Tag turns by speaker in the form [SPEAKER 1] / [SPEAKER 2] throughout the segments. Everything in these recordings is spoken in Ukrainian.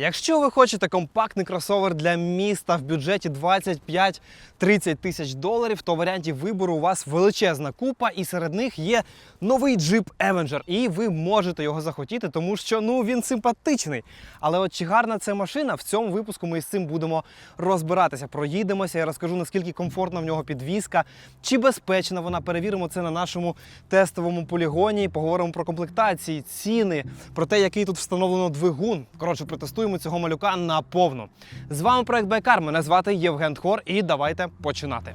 [SPEAKER 1] Якщо ви хочете компактний кросовер для міста в бюджеті 25-30 тисяч доларів, то варіантів вибору у вас величезна купа, і серед них є новий джип Avenger. І ви можете його захотіти, тому що ну він симпатичний. Але от чи гарна це машина? В цьому випуску ми з цим будемо розбиратися. Проїдемося, я розкажу наскільки комфортна в нього підвізка, чи безпечна вона. Перевіримо це на нашому тестовому полігоні. Поговоримо про комплектації, ціни, про те, який тут встановлено двигун. Коротше, протестуємо цього малюка наповну. З вами проект Байкар. Мене звати Євген Тхор, і давайте починати.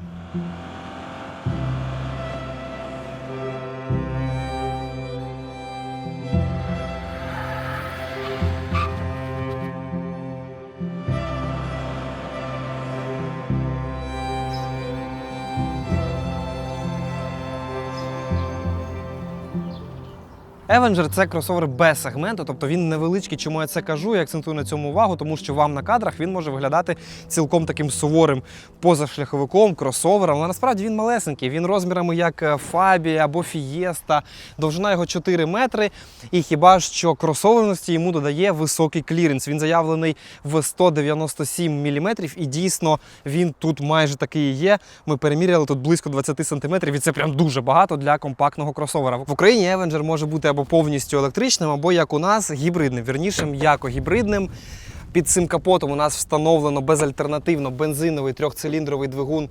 [SPEAKER 1] Avenger це кросовер без сегменту, тобто він невеличкий. Чому я це кажу? Я акцентую на цьому увагу, тому що вам на кадрах він може виглядати цілком таким суворим позашляховиком, кросовером. Але насправді він малесенький. Він розмірами як Фабі або Фієста, довжина його 4 метри. І хіба що кросоверності йому додає високий кліренс. Він заявлений в 197 мм, і дійсно він тут майже такий є. Ми переміряли тут близько 20 см, і це прям дуже багато для компактного кросовера. В Україні Avenger може бути або повністю електричним, або як у нас гібридним, вірніше, м'яко гібридним. Під цим капотом у нас встановлено безальтернативно бензиновий трьохциліндровий двигун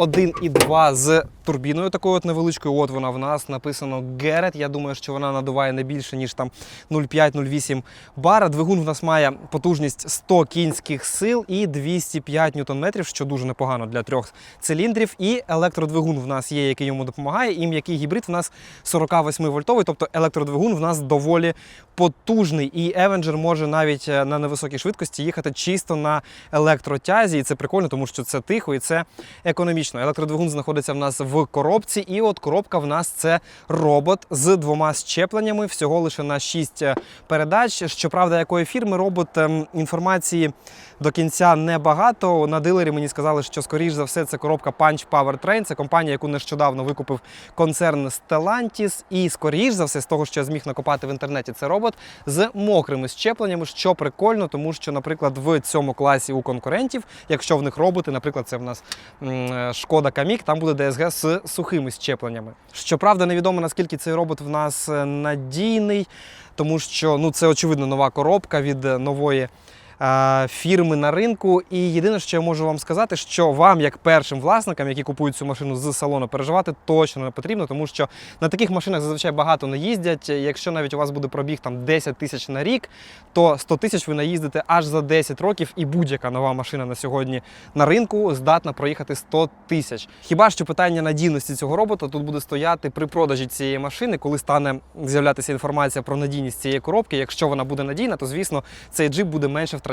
[SPEAKER 1] 1,2 з турбіною такою от невеличкою. От вона в нас написано Герет. Я думаю, що вона надуває не більше, ніж там 0,5-0,8 бара. Двигун в нас має потужність 100 кінських сил і 205 ньютон-метрів, що дуже непогано для трьох циліндрів. І електродвигун в нас є, який йому допомагає. І м'який гібрид в нас 48 вольтовий, тобто електродвигун в нас доволі потужний. І Avenger може навіть е, на невисокій швидкості їхати чисто на електротязі. І це прикольно, тому що це тихо і це економічно. Електродвигун знаходиться в нас в коробці, і от коробка в нас це робот з двома щепленнями, всього лише на 6 передач. Щоправда, якої фірми робот ем, інформації до кінця небагато. На дилері мені сказали, що скоріш за все це коробка Punch Powertrain. Це компанія, яку нещодавно викупив концерн Stellantis. І скоріш за все, з того, що я зміг накопати в інтернеті, це робот з мокрими щепленнями, що прикольно, тому що, наприклад, в цьому класі у конкурентів, якщо в них роботи, наприклад, це в нас м, Шкода Камік, там буде ДСГ з сухими щепленнями. Щоправда, невідомо наскільки цей робот в нас е, надійний, тому що ну це очевидно нова коробка від нової. Фірми на ринку, і єдине, що я можу вам сказати, що вам, як першим власникам, які купують цю машину з салону, переживати точно не потрібно, тому що на таких машинах зазвичай багато не їздять. Якщо навіть у вас буде пробіг там 10 тисяч на рік, то 100 тисяч ви наїздите аж за 10 років, і будь-яка нова машина на сьогодні на ринку здатна проїхати 100 тисяч. Хіба що питання надійності цього робота тут буде стояти при продажі цієї машини, коли стане з'являтися інформація про надійність цієї коробки. Якщо вона буде надійна, то звісно цей джип буде менше втрачати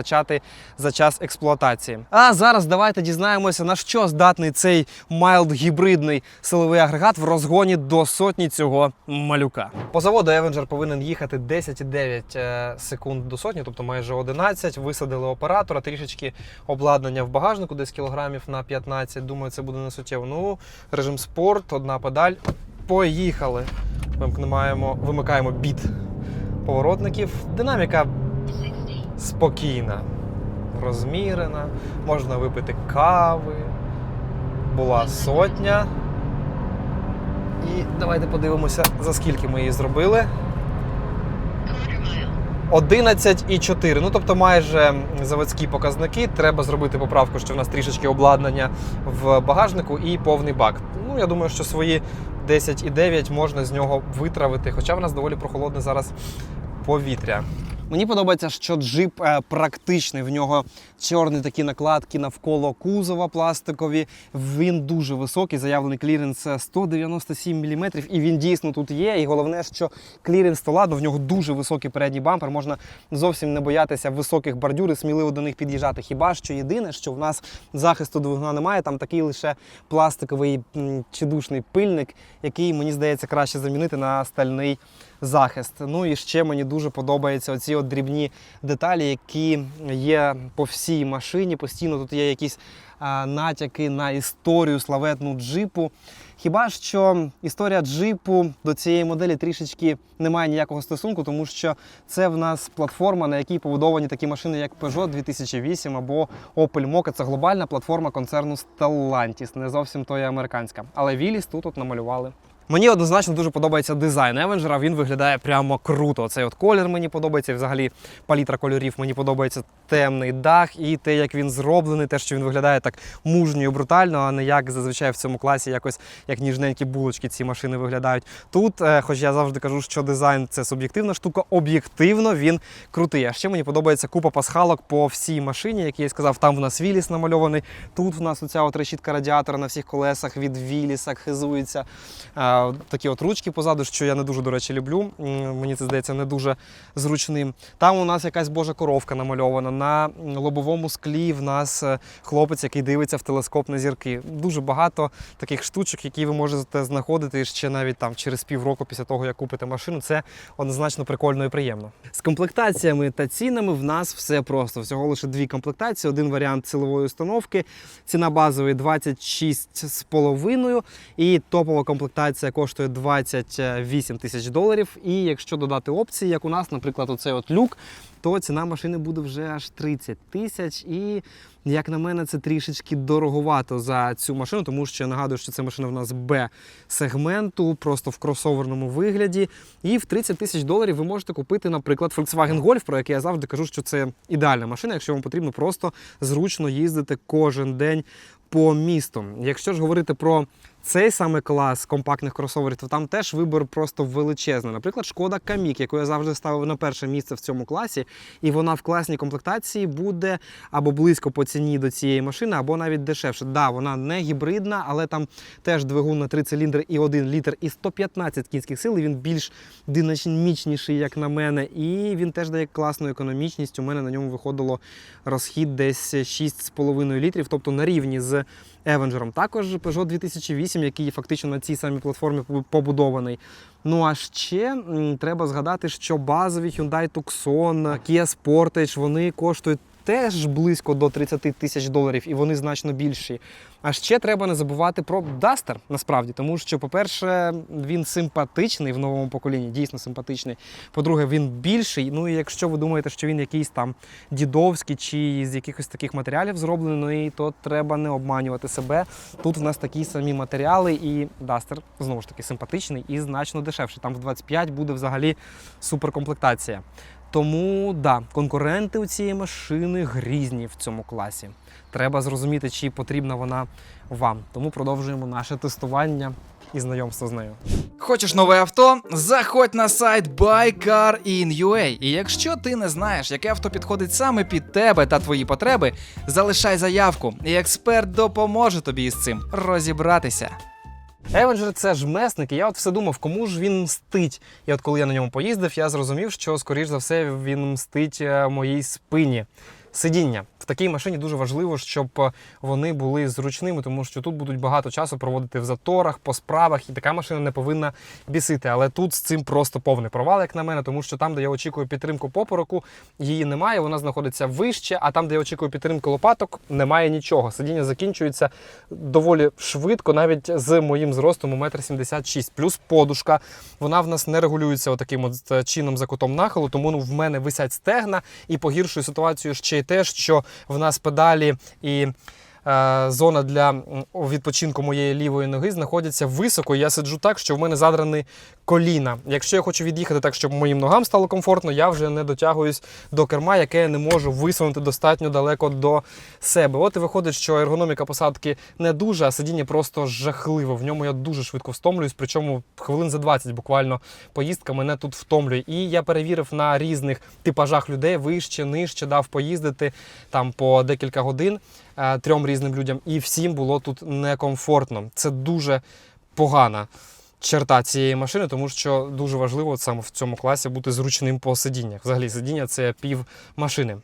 [SPEAKER 1] за час експлуатації. А зараз давайте дізнаємося, на що здатний цей майлд гібридний силовий агрегат в розгоні до сотні цього малюка. По заводу Avenger повинен їхати 10,9 е, секунд до сотні, тобто майже 11. Висадили оператора, трішечки обладнання в багажнику, десь кілограмів на 15. Думаю, це буде не суттєво. Ну, режим спорт, одна педаль. Поїхали. Вимкнемо, вимикаємо біт поворотників. Динаміка спокійна, розмірена, можна випити кави. Була сотня. І давайте подивимося, за скільки ми її зробили. 11,4. Ну, тобто майже заводські показники. Треба зробити поправку, що в нас трішечки обладнання в багажнику і повний бак. Ну, я думаю, що свої 10,9 можна з нього витравити, хоча в нас доволі прохолодне зараз повітря. Мені подобається, що джип е, практичний. В нього чорні такі накладки навколо кузова пластикові. Він дуже високий, заявлений кліренс е, 197 мм, і він дійсно тут є. І головне, що кліренс то ладно, в нього дуже високий передній бампер. Можна зовсім не боятися високих бордюрів, сміливо до них під'їжджати. Хіба що єдине, що в нас захисту двигуна немає, там такий лише пластиковий чедушний пильник, який мені здається краще замінити на стальний захист. Ну і ще мені дуже подобаються оці от дрібні деталі, які є по всій машині. Постійно тут є якісь а, натяки на історію славетну джипу. Хіба що історія джипу до цієї моделі трішечки не має ніякого стосунку, тому що це в нас платформа, на якій побудовані такі машини, як Peugeot 2008 або Opel Mokka. Це глобальна платформа концерну Stellantis, не зовсім то є американська. Але Віліс тут от намалювали. Мені однозначно дуже подобається дизайн Евенджера. Він виглядає прямо круто. Цей от колір мені подобається. Взагалі палітра кольорів мені подобається темний дах і те, як він зроблений, те, що він виглядає так мужньо і брутально, а не як зазвичай в цьому класі, якось як ніжненькі булочки ці машини виглядають. Тут, е, хоч я завжди кажу, що дизайн це суб'єктивна штука, об'єктивно він крутий. А ще мені подобається купа пасхалок по всій машині, як я і сказав, там в нас Віліс намальований. Тут в нас оця от решітка радіатора на всіх колесах від Віліса хизується. Такі от ручки позаду, що я не дуже, до речі, люблю. Мені це здається не дуже зручним. Там у нас якась божа коровка намальована. На лобовому склі в нас е, хлопець, який дивиться в телескоп на зірки. Дуже багато таких штучок, які ви можете знаходити ще навіть там через півроку після того, як купите машину. Це однозначно прикольно і приємно. З комплектаціями та цінами в нас все просто. Всього лише дві комплектації. Один варіант силової установки. Ціна базової 26,5 і топова комплектація коштує 28 тисяч доларів. І якщо додати опції, як у нас, наприклад, оцей от люк, то ціна машини буде вже аж 30 тисяч. І як на мене, це трішечки дороговато за цю машину, тому що я нагадую, що це машина в нас Б-сегменту, просто в кросоверному вигляді. І в 30 тисяч доларів ви можете купити, наприклад, Volkswagen Golf, про який я завжди кажу, що це ідеальна машина, якщо вам потрібно просто зручно їздити кожен день по місту. Якщо ж говорити про цей саме клас компактних кросоверів, то там теж вибір просто величезний. Наприклад, шкода Камік, яку я завжди ставив на перше місце в цьому класі, і вона в класній комплектації буде або близько по ціні до цієї машини, або навіть дешевше. Да, вона не гібридна, але там теж двигун на 3 циліндри і 1 літр і 115 кінських сил. і Він більш динамічніший, як на мене, і він теж дає класну економічність. У мене на ньому виходило розхід десь 6,5 літрів, тобто на рівні з Евенджером. Також Peugeot 2008, який фактично на цій самій платформі побудований. Ну а ще треба згадати, що базові Hyundai Tucson, Kia Sportage, вони коштують теж близько до 30 тисяч доларів, і вони значно більші. А ще треба не забувати про Duster, насправді, тому що, по-перше, він симпатичний в новому поколінні, дійсно симпатичний. По-друге, він більший. Ну і якщо ви думаєте, що він якийсь там дідовський чи з якихось таких матеріалів зроблений, то треба не обманювати себе. Тут в нас такі самі матеріали, і Duster знову ж таки симпатичний і значно дешевший. Там в 25 буде взагалі суперкомплектація. Тому да, конкуренти у цієї машини грізні в цьому класі. Треба зрозуміти, чи потрібна вона вам. Тому продовжуємо наше тестування і знайомство з нею.
[SPEAKER 2] Хочеш нове авто? Заходь на сайт BuyCarIn.ua. І якщо ти не знаєш, яке авто підходить саме під тебе та твої потреби, залишай заявку, і експерт допоможе тобі із цим розібратися.
[SPEAKER 1] Евенджер це ж месник, і я от все думав, кому ж він мстить. І от коли я на ньому поїздив, я зрозумів, що, скоріш за все, він мстить е, моїй спині. Сидіння в такій машині дуже важливо, щоб е, вони були зручними, тому що тут будуть багато часу проводити в заторах, по справах, і така машина не повинна бісити. Але тут з цим просто повний провал, як на мене, тому що там, де я очікую підтримку попороку, її немає. Вона знаходиться вище, а там, де я очікую підтримку лопаток, немає нічого. Сидіння закінчується доволі швидко, навіть з моїм зростом у 1,76 м. Плюс подушка. Вона в нас не регулюється отаким от е, чином за кутом нахилу, тому ну, в мене висять стегна і погіршує ситуацію ще й те, що в нас педалі і. е, Зона для відпочинку моєї лівої ноги знаходяться високо. Я сиджу так, що в мене задрані коліна. Якщо я хочу від'їхати так, щоб моїм ногам стало комфортно, я вже не дотягуюсь до керма, яке я не можу висунути достатньо далеко до себе. От і виходить, що ергономіка посадки не дуже, а сидіння просто жахливо. В ньому я дуже швидко втомлююсь, причому хвилин за 20 буквально поїздка мене тут втомлює. І я перевірив на різних типажах людей вище, нижче, дав поїздити там по декілька годин е, трьом різним людям, і всім було тут некомфортно. Це дуже погана черта цієї машини, тому що дуже важливо саме в цьому класі бути зручним по сидіннях. Взагалі, сидіння це пів машини.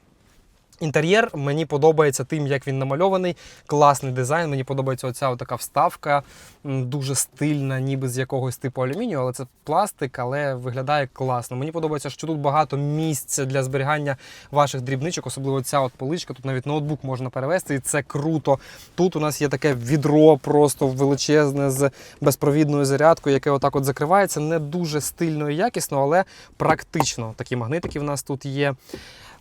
[SPEAKER 1] Інтер'єр мені подобається тим, як він намальований. Класний дизайн. Мені подобається оця така вставка, дуже стильна, ніби з якогось типу алюмінію, але це пластик, але виглядає класно. Мені подобається, що тут багато місця для зберігання ваших дрібничок, особливо ця от поличка. Тут навіть ноутбук можна перевести, і це круто. Тут у нас є таке відро, просто величезне з безпровідною зарядкою, яке отак от закривається. Не дуже стильно і якісно, але практично. Такі магнитики в нас тут є.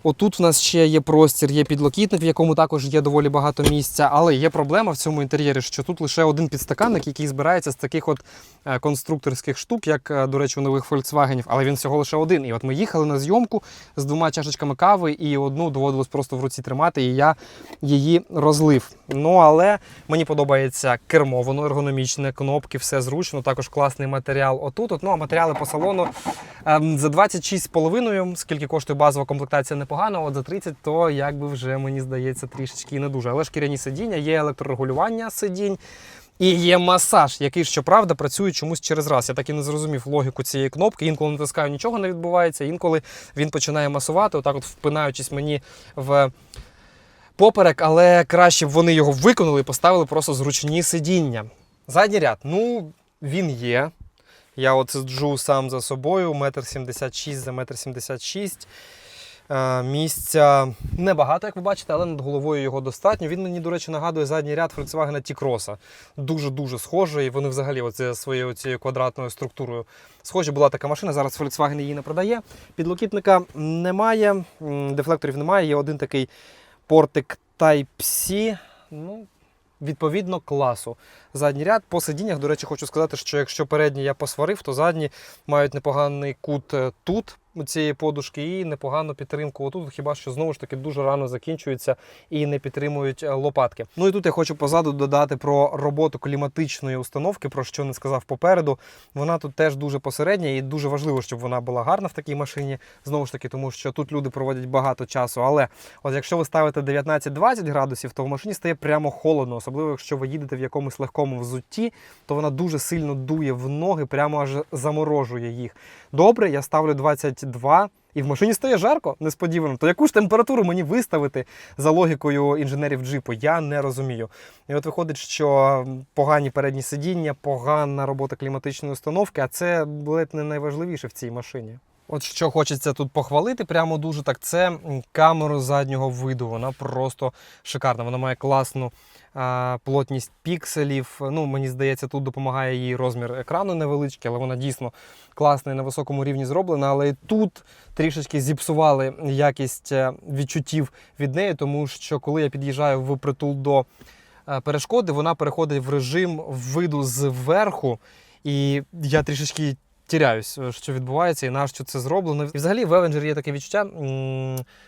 [SPEAKER 1] Отут в нас ще є простір, є підлокітник, в якому також є доволі багато місця. Але є проблема в цьому інтер'єрі, що тут лише один підстаканник, який збирається з таких от е, конструкторських штук, як, е, до речі, у нових Volkswagen, але він всього лише один. І от ми їхали на зйомку з двома чашечками кави, і одну доводилось просто в руці тримати, і я її розлив. Ну але мені подобається кермо, воно ергономічне, кнопки, все зручно. Також класний матеріал. Отут, от, ну а матеріали по салону ем, за 26,5, скільки коштує базова комплектація, непогано. От за 30, то якби вже мені здається трішечки і не дуже. Але шкіряні сидіння, є електрорегулювання сидінь. І є масаж, який, щоправда, працює чомусь через раз. Я так і не зрозумів логіку цієї кнопки. Інколи натискаю, нічого не відбувається, інколи він починає масувати, отак от впинаючись мені в поперек, але краще б вони його виконали і поставили просто зручні сидіння. Задній ряд, ну, він є. Я от сиджу сам за собою, метр сімдесят шість за метр сімдесят шість. Е, Місця небагато, як ви бачите, але над головою його достатньо. Він мені, до речі, нагадує задній ряд Volkswagen T-Cross. Дуже-дуже схожий. Вони взагалі оце своєю цією квадратною структурою схожі. Була така машина, зараз Volkswagen її не продає. Підлокітника немає, дефлекторів немає. Є один такий портик Type-C. Ну, відповідно класу. Задній ряд по сидіннях, до речі, хочу сказати, що якщо передні я посварив, то задні мають непоганий кут е, тут. Цієї подушки і непогану підтримку отут, хіба що знову ж таки дуже рано закінчуються і не підтримують е, лопатки. Ну і тут я хочу позаду додати про роботу кліматичної установки, про що не сказав попереду. Вона тут теж дуже посередня і дуже важливо, щоб вона була гарна в такій машині. Знову ж таки, тому що тут люди проводять багато часу. Але от якщо ви ставите 19-20 градусів, то в машині стає прямо холодно, особливо якщо ви їдете в якомусь легкому взутті, то вона дуже сильно дує в ноги, прямо аж заморожує їх. Добре, я ставлю 22. І в машині стає жарко, несподівано. То яку ж температуру мені виставити за логікою інженерів джипу? Я не розумію. І от виходить, що погані передні сидіння, погана робота кліматичної установки, а це ледь не найважливіше в цій машині. От що хочеться тут похвалити, прямо дуже так. Це камеру заднього виду. Вона просто шикарна. Вона має класну плотність пікселів. Ну, мені здається, тут допомагає їй розмір екрану невеличкий, але вона дійсно класна і на високому рівні зроблена. Але тут трішечки зіпсували якість е, відчуттів від неї, тому що коли я під'їжджаю в притул до е, перешкоди, вона переходить в режим виду зверху, і я трішечки тіряюсь, е, що відбувається і на що це зроблено. І взагалі в Avenger є таке відчуття,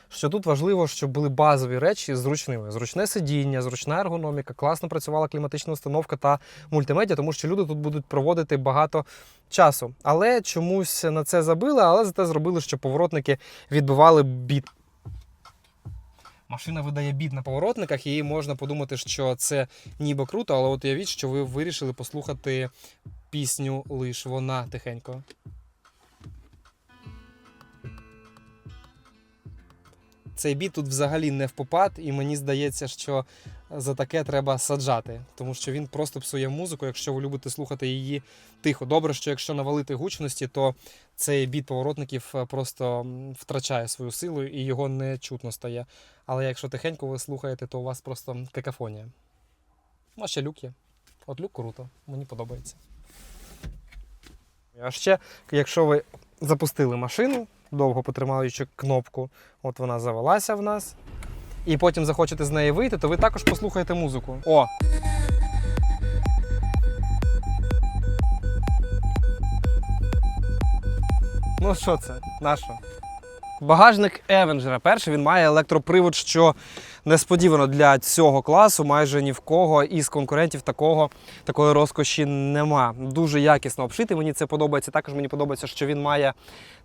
[SPEAKER 1] що тут важливо, щоб були базові речі зручними. Зручне сидіння, зручна ергономіка, класно працювала кліматична установка та мультимедіа, тому що люди тут будуть проводити багато часу. Але чомусь на це забили, але зате зробили, що поворотники відбивали біт. Машина видає біт на поворотниках, і можна подумати, що це ніби круто, але от уявіть, що ви вирішили послухати пісню лиш вона тихенько. Цей біт тут взагалі не в попад, і мені здається, що за таке треба саджати, тому що він просто псує музику, якщо ви любите слухати її тихо. Добре, що якщо навалити гучності, то цей біт поворотників е, просто втрачає свою силу і його не чутно стає. Але якщо тихенько ви слухаєте, то у вас просто какафонія. Ну, а ще люк є. От люк круто, мені подобається. А ще, якщо ви запустили машину, довго потримаючи кнопку, от вона завелася в нас, і потім захочете з неї вийти, то ви також послухаєте музику. О! Ну що це? Нащо? Багажник Евенджера. Перший він має електропривод, що несподівано для цього класу. Майже ні в кого із конкурентів такого, такої розкоші нема. Дуже якісно обшитий. Мені це подобається. Також мені подобається, що він має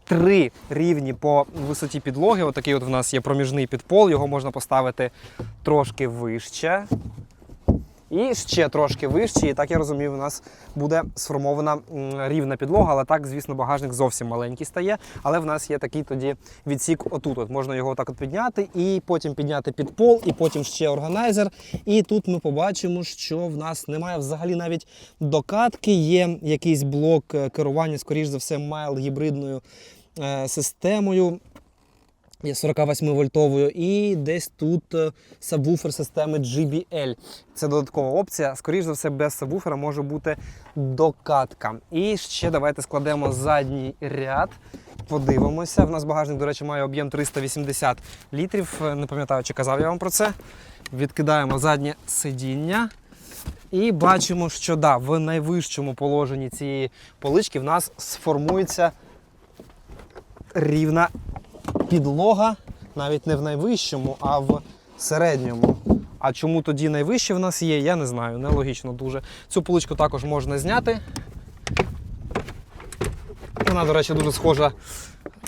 [SPEAKER 1] три рівні по висоті підлоги. Отакий от в нас є проміжний підпол. Його можна поставити трошки вище. І ще трошки вище, і так я розумію, у нас буде сформована рівна підлога, але так, звісно, багажник зовсім маленький стає. Але в нас є такий тоді відсік отут. От можна його так от підняти, і потім підняти під пол, і потім ще органайзер. І тут ми побачимо, що в нас немає взагалі навіть докатки, є якийсь блок е, керування, скоріш за все, майл гібридною е, системою. Є 48 вольтовою, і десь тут е, сабвуфер системи GBL. Це додаткова опція. Скоріше за все, без сабвуфера може бути докатка. І ще давайте складемо задній ряд. Подивимося. В нас багажник, до речі, має об'єм 380 літрів. Е, Не пам'ятаю, чи казав я вам про це. Відкидаємо заднє сидіння. І бачимо, що да, в найвищому положенні цієї полички в нас сформується рівна підлога навіть не в найвищому, а в середньому. А чому тоді найвище в нас є, я не знаю. Нелогічно дуже. Цю поличку також можна зняти. Вона, до речі, дуже схожа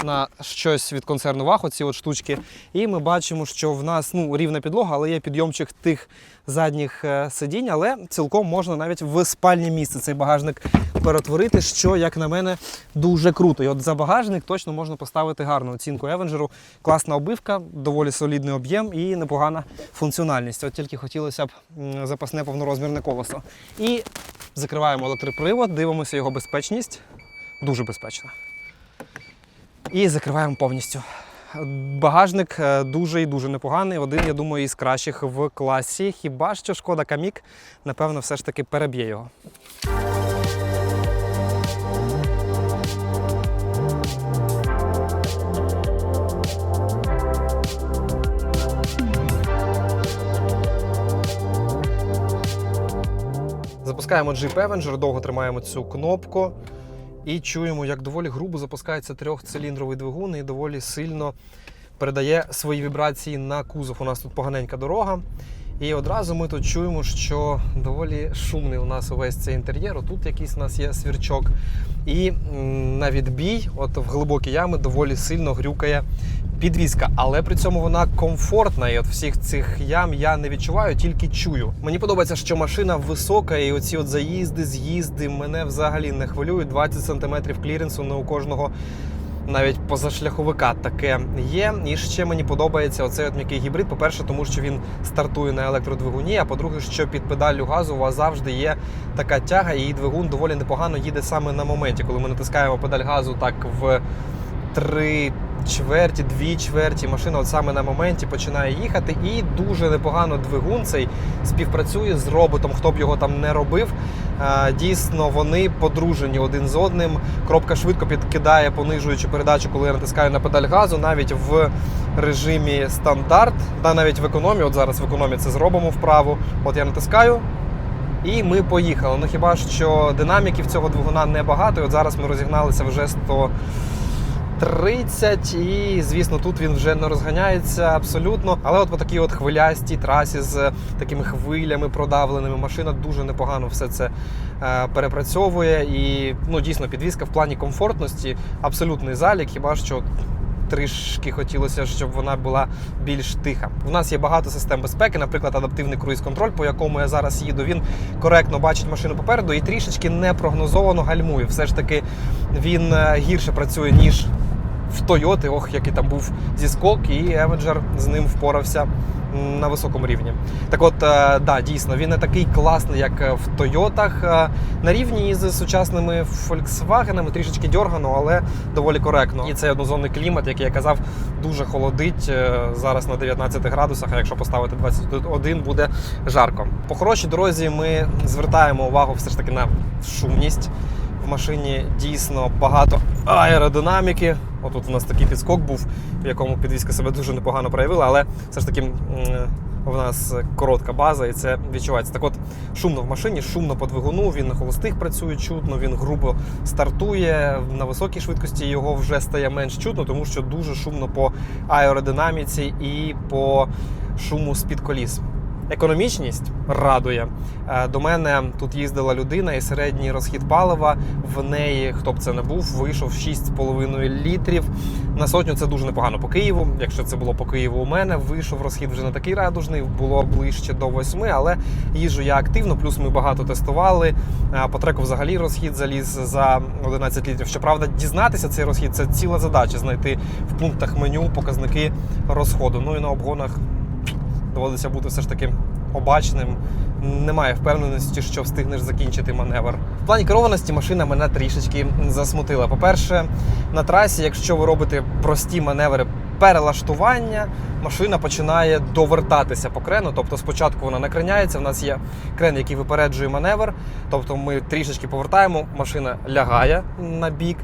[SPEAKER 1] на щось від концерну Вахо, ці от штучки. І ми бачимо, що в нас ну, рівна підлога, але є підйомчик тих задніх е, сидінь, але цілком можна навіть в спальне місце цей багажник перетворити, що, як на мене, дуже круто. І от за багажник точно можна поставити гарну оцінку Евенджеру. Класна обивка, доволі солідний об'єм і непогана функціональність. От тільки хотілося б запасне повнорозмірне колесо. І закриваємо електропривод, дивимося його безпечність. Дуже безпечна. І закриваємо повністю. Багажник е, дуже і дуже непоганий. Один, я думаю, із кращих в класі. Хіба що шкода Камік, напевно, все ж таки переб'є його. Запускаємо Jeep Avenger, довго тримаємо цю кнопку і чуємо, як доволі грубо запускається трьохциліндровий двигун і доволі сильно передає свої вібрації на кузов. У нас тут поганенька дорога. І одразу ми тут чуємо, що доволі шумний у нас увесь цей інтер'єр. Тут якийсь у нас є свірчок. І на відбій, от в глибокі ями, доволі сильно грюкає підвізка, але при цьому вона комфортна. І от всіх цих ям я не відчуваю, тільки чую. Мені подобається, що машина висока, і оці от заїзди, з'їзди мене взагалі не хвилюють. 20 см кліренсу не у кожного. Навіть позашляховика таке є. І ще мені подобається оцей от м'який гібрид. По-перше, тому що він стартує на електродвигуні. А по-друге, що під педаллю газу у вас завжди є така тяга, і двигун доволі непогано їде саме на моменті, коли ми натискаємо педаль газу так в три чверті, дві чверті. Машина от саме на моменті починає їхати, і дуже непогано двигун цей співпрацює з роботом, хто б його там не робив. Дійсно, вони подружені один з одним. Кропка швидко підкидає, понижуючи передачу, коли я натискаю на педаль газу, навіть в режимі стандарт, та навіть в економі. От зараз в економі це зробимо вправо. От я натискаю. І ми поїхали. Ну хіба що динаміків цього двигуна небагато. І от зараз ми розігналися вже 130, і звісно, тут він вже не розганяється абсолютно. Але от по такій от хвилястій трасі з такими хвилями продавленими машина дуже непогано все це е, перепрацьовує. І ну дійсно підвізка в плані комфортності абсолютний залік. Хіба що трішки хотілося, щоб вона була більш тиха. У нас є багато систем безпеки, наприклад, адаптивний круїз-контроль, по якому я зараз їду. Він коректно бачить машину попереду і трішечки непрогнозовано гальмує. Все ж таки він е, гірше працює ніж в Тойоти. Ох, який там був зіскок, і Avenger з ним впорався на високому рівні. Так от, е, да, дійсно, він не такий класний, як е, в Тойотах. Е, На рівні із сучасними Volkswagen, трішечки дьоргано, але доволі коректно. І цей однозонний клімат, який я казав, дуже холодить зараз на 19 градусах. А якщо поставити 21, буде жарко. По хорошій дорозі ми звертаємо увагу все ж таки на шумність. В машині дійсно багато аеродинаміки. Отут у нас такий підскок був, в якому підвізка себе дуже непогано проявила, але все ж таки в нас коротка база і це відчувається. Так от шумно в машині, шумно по двигуну, він на холостих працює чутно, він грубо стартує. На високій швидкості його вже стає менш чутно, тому що дуже шумно по аеродинаміці і по шуму з-під коліс. Економічність радує. Е, До мене тут їздила людина, і середній розхід палива в неї, хто б це не був, вийшов 6,5 літрів. На сотню це дуже непогано по Києву. Якщо це було по Києву у мене, вийшов розхід вже не такий радужний, було ближче до 8, але їжджу я активно, плюс ми багато тестували. Е, По треку взагалі розхід заліз за 11 літрів. Щоправда, дізнатися цей розхід це ціла задача знайти в пунктах меню показники розходу. Ну і на обгонах доводиться бути все ж таки обачним. Немає впевненості, що встигнеш закінчити маневр. В плані керованості машина мене трішечки засмутила. По-перше, на трасі, якщо ви робите прості маневри перелаштування, машина починає довертатися по крену. Тобто спочатку вона накреняється. В нас є крен, який випереджує маневр. Тобто ми трішечки повертаємо, машина лягає на бік,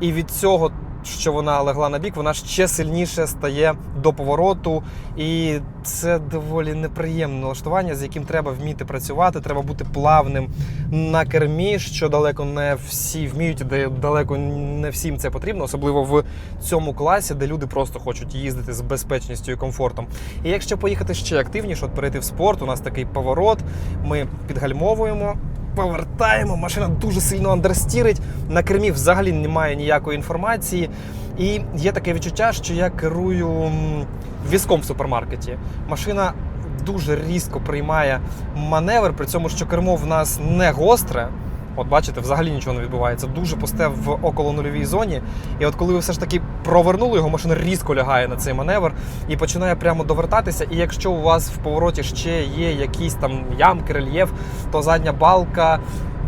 [SPEAKER 1] і від цього що вона легла на бік, вона ще сильніше стає до повороту, і це доволі неприємне налаштування, з яким треба вміти працювати. Треба бути плавним на кермі, що далеко не всі вміють, де далеко не всім це потрібно, особливо в цьому класі, де люди просто хочуть їздити з безпечністю і комфортом. І якщо поїхати ще активніше, от перейти в спорт, у нас такий поворот, ми підгальмовуємо. Повертаємо, машина дуже сильно андерстірить. На кермі взагалі немає ніякої інформації. І є таке відчуття, що я керую візком в супермаркеті. Машина дуже різко приймає маневр, при цьому, що кермо в нас не гостре. От бачите, взагалі нічого не відбувається. Дуже пусте в около нульовій зоні. І от коли ви все ж таки провернули його, машина різко лягає на цей маневр і починає прямо довертатися. І якщо у вас в повороті ще є якісь там ямки, рельєф, то задня балка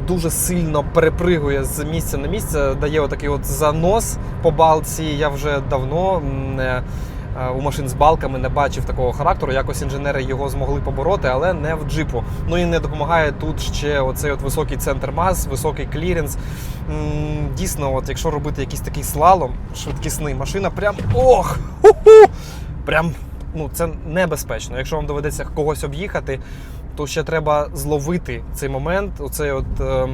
[SPEAKER 1] дуже сильно перепригує з місця на місце, дає отакий от занос по балці. Я вже давно не у машин з балками не бачив такого характеру. Якось інженери його змогли побороти, але не в джипу. Ну і не допомагає тут ще оцей от високий центр мас, високий кліренс. Дійсно, от якщо робити якийсь такий слалом швидкісний, машина прям ох! Ху-ху! Прям ну це небезпечно. Якщо вам доведеться когось об'їхати, то ще треба зловити цей момент, оцей от. е,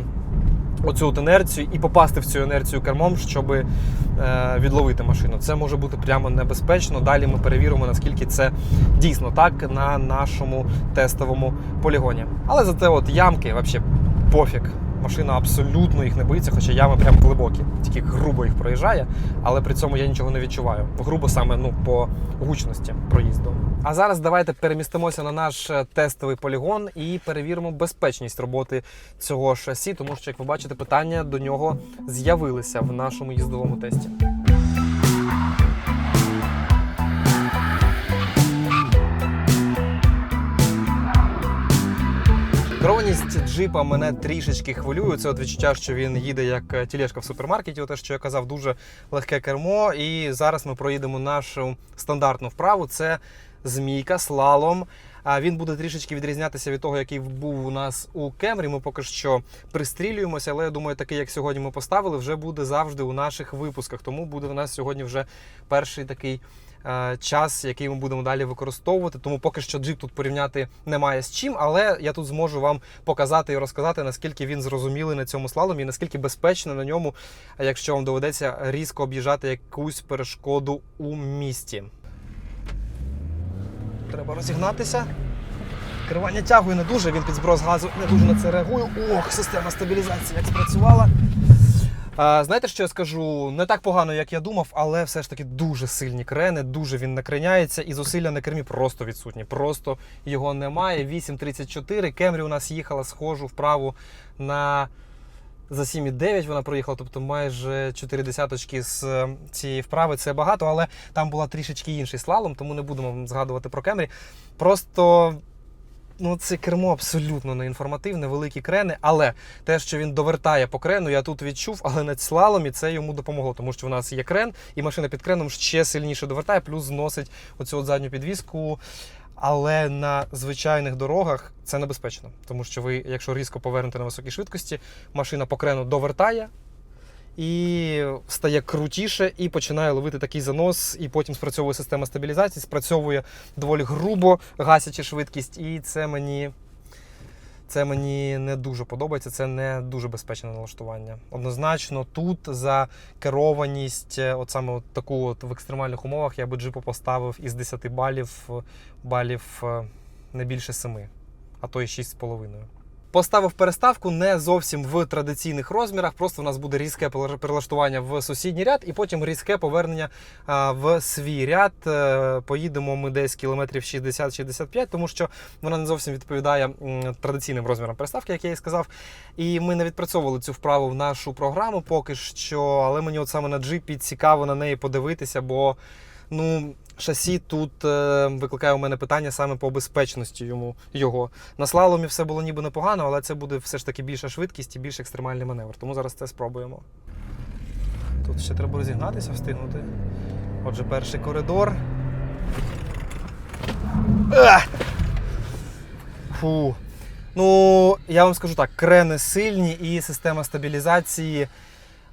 [SPEAKER 1] Оцю от інерцію і попасти в цю інерцію кермом, щоб е, відловити машину. Це може бути прямо небезпечно. Далі ми перевіримо, наскільки це дійсно так на нашому тестовому полігоні. Але зате от ямки взагалі пофіг. Машина абсолютно їх не боїться, хоча ями прям глибокі, тільки грубо їх проїжджає, але при цьому я нічого не відчуваю. Грубо саме ну по гучності проїзду. А зараз давайте перемістимося на наш е, тестовий полігон і перевіримо безпечність роботи цього шасі, тому що, як ви бачите, питання до нього з'явилися в нашому їздовому тесті. Керованість джипа мене трішечки хвилює. Це от відчуття, що він їде як е, тілешка в супермаркеті. Те, що я казав, дуже легке кермо. І зараз ми проїдемо нашу стандартну вправу. Це змійка, слалом. Він буде трішечки відрізнятися від того, який був у нас у Кемрі. Ми поки що пристрілюємося, але я думаю, такий, як сьогодні ми поставили, вже буде завжди у наших випусках. Тому буде в нас сьогодні вже перший такий час, який ми будемо далі використовувати. Тому поки що джип тут порівняти немає з чим, але я тут зможу вам показати і розказати, наскільки він зрозумілий на цьому слаломі, і наскільки безпечно на ньому, якщо вам доведеться різко об'їжджати якусь перешкоду у місті. Треба розігнатися. Керування тягою не дуже, він під зброс газу не дуже на це реагує. Ох, система стабілізації як спрацювала. А, знаєте, що я скажу? Не так погано, як я думав, але все ж таки дуже сильні крени, дуже він накреняється, і зусилля на кермі просто відсутні. Просто його немає. 8.34. Кемрі у нас їхала схожу вправу на. За 7,9 вона проїхала, тобто майже 4 десяточки з е, цієї вправи. Це багато, але там була трішечки інший слалом, тому не будемо згадувати про Кемрі. Просто ну, це кермо абсолютно не інформативне, великі крени. Але те, що він довертає по крену, я тут відчув, але на слаломі це йому допомогло, тому що в нас є крен, і машина під креном ще сильніше довертає, плюс зносить оцю от задню підвіску. Але на звичайних дорогах це небезпечно, тому що ви, якщо різко повернете на високій швидкості, машина по крену довертає і стає крутіше, і починає ловити такий занос, і потім спрацьовує система стабілізації, спрацьовує доволі грубо, гасячи швидкість, і це мені. Це мені не дуже подобається, це не дуже безпечне налаштування. Однозначно, тут за керованість, е, от саме от таку от в екстремальних умовах, я би джипу поставив із 10 балів, балів не більше 7, а то й 6,5. Поставив переставку не зовсім в традиційних розмірах, просто в нас буде різке перела- перелаштування в сусідній ряд і потім різке повернення в свій ряд. Е, Поїдемо ми десь кілометрів 60-65, тому що вона не зовсім відповідає традиційним розмірам переставки, як я і сказав. І ми не відпрацьовували цю вправу в нашу програму поки що, але мені от саме на джипі цікаво на неї подивитися, бо ну, шасі тут е, викликає у мене питання саме по безпечності йому, його. На слаломі все було ніби непогано, але це буде все ж таки більша швидкість і більш екстремальний маневр. Тому зараз це спробуємо. Тут ще треба розігнатися, встигнути. Отже, перший коридор. Фу. Ну, я вам скажу так: крени сильні і система стабілізації.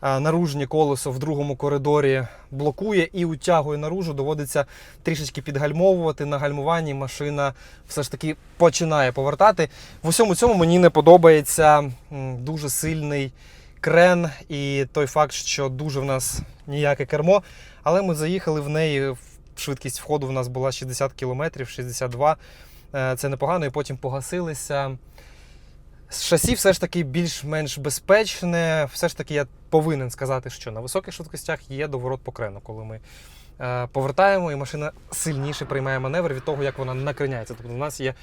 [SPEAKER 1] А, Наружнє колесо в другому коридорі блокує і утягує наружу. Доводиться трішечки підгальмовувати. На гальмуванні машина все ж таки починає повертати. В усьому цьому мені не подобається дуже сильний крен і той факт, що дуже в нас ніяке кермо. Але ми заїхали в неї. Швидкість входу в нас була 60 км, 62 Е, Це непогано, і потім погасилися. Шасі все ж таки більш-менш безпечне. Все ж таки я повинен сказати, що на високих швидкостях є доворот по крену, коли ми е, повертаємо, і машина сильніше приймає маневр від того, як вона накриняється. Тобто у нас є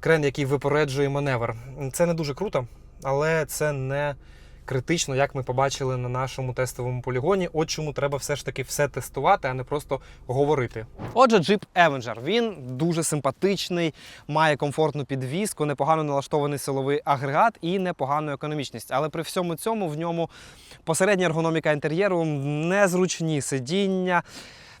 [SPEAKER 1] крен, який випереджує маневр. Це не дуже круто, але це не критично, як ми побачили на нашому тестовому полігоні. От чому треба все ж таки все тестувати, а не просто говорити. Отже, Jeep Avenger. Він дуже симпатичний, має комфортну підвізку, непогано налаштований силовий агрегат і непогану економічність. Але при всьому цьому в ньому посередня ергономіка інтер'єру, незручні сидіння.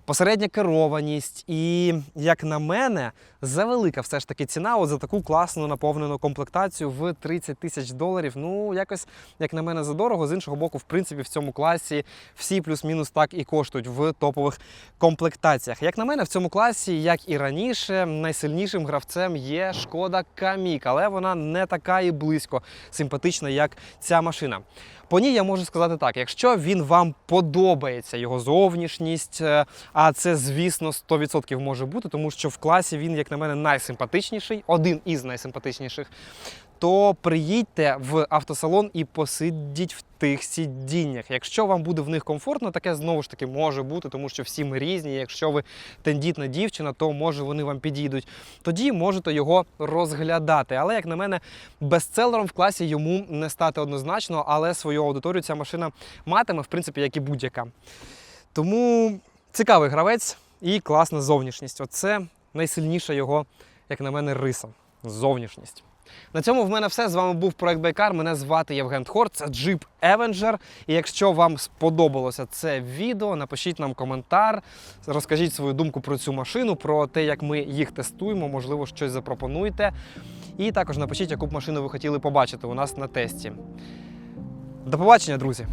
[SPEAKER 1] Посередня керованість, і, як на мене, завелика все ж таки ціна от за таку класну наповнену комплектацію в 30 тисяч доларів. Ну, якось, як на мене, задорого. З іншого боку, в принципі, в цьому класі всі плюс-мінус так і коштують в топових комплектаціях. Як на мене, в цьому класі, як і раніше, найсильнішим гравцем є шкода Камік, але вона не така і близько симпатична, як ця машина. По ній я можу сказати так: якщо він вам подобається його зовнішність, е, а це, звісно, 100% може бути, тому що в класі він, як на мене, найсимпатичніший, один із найсимпатичніших. То приїдьте в автосалон і посидіть в тих сидіннях. Якщо вам буде в них комфортно, таке знову ж таки може бути, тому що всі ми різні. Якщо ви тендітна дівчина, то може вони вам підійдуть. Тоді можете його розглядати. Але, як на мене, бестселером в класі йому не стати однозначно, але свою аудиторію ця машина матиме, в принципі, як і будь-яка. Тому цікавий гравець і класна зовнішність. Оце найсильніша його, як на мене, риса. Зовнішність. На цьому в мене все. З вами був проект Байкар. Мене звати Євген Тхор. Це Jeep Avenger. І якщо вам сподобалося це відео, напишіть нам коментар, розкажіть свою думку про цю машину, про те, як ми їх тестуємо, можливо, щось запропонуєте. І також напишіть, яку б машину ви хотіли побачити у нас на тесті. До побачення, друзі!